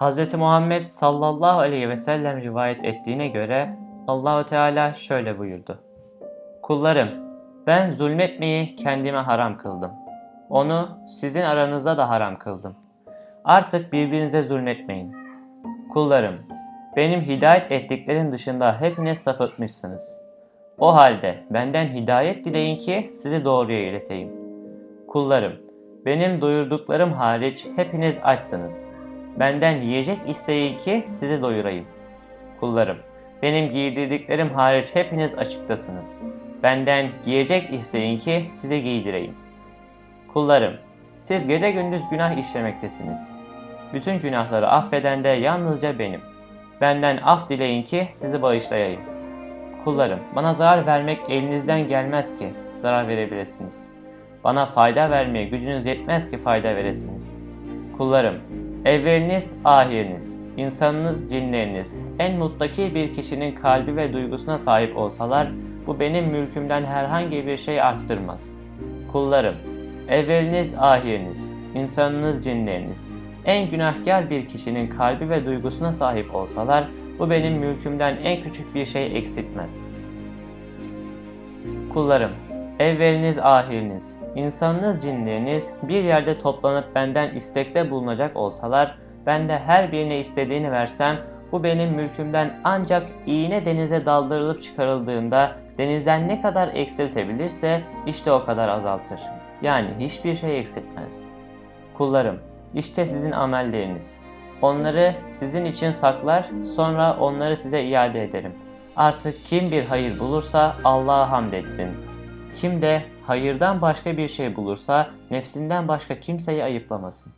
Hz. Muhammed sallallahu aleyhi ve sellem rivayet ettiğine göre Allahu Teala şöyle buyurdu. Kullarım, ben zulmetmeyi kendime haram kıldım. Onu sizin aranızda da haram kıldım. Artık birbirinize zulmetmeyin. Kullarım, benim hidayet ettiklerim dışında hepiniz sapıtmışsınız. O halde benden hidayet dileyin ki sizi doğruya ileteyim. Kullarım, benim doyurduklarım hariç hepiniz açsınız. Benden yiyecek isteyin ki sizi doyurayım. Kullarım, benim giydirdiklerim hariç hepiniz açıktasınız. Benden giyecek isteyin ki sizi giydireyim. Kullarım, siz gece gündüz günah işlemektesiniz. Bütün günahları affeden de yalnızca benim. Benden af dileyin ki sizi bağışlayayım. Kullarım, bana zarar vermek elinizden gelmez ki zarar verebilirsiniz. Bana fayda vermeye gücünüz yetmez ki fayda veresiniz. Kullarım, evveliniz, ahiriniz, insanınız, cinleriniz, en muttaki bir kişinin kalbi ve duygusuna sahip olsalar, bu benim mülkümden herhangi bir şey arttırmaz. Kullarım, evveliniz, ahiriniz, insanınız, cinleriniz, en günahkar bir kişinin kalbi ve duygusuna sahip olsalar, bu benim mülkümden en küçük bir şey eksiltmez. Kullarım, evveliniz, ahiriniz, insanınız, cinleriniz bir yerde toplanıp benden istekte bulunacak olsalar, ben de her birine istediğini versem, bu benim mülkümden ancak iğne denize daldırılıp çıkarıldığında denizden ne kadar eksiltebilirse işte o kadar azaltır. Yani hiçbir şey eksiltmez. Kullarım, işte sizin amelleriniz. Onları sizin için saklar, sonra onları size iade ederim. Artık kim bir hayır bulursa Allah'a hamd etsin. Kim de hayırdan başka bir şey bulursa nefsinden başka kimseyi ayıplamasın.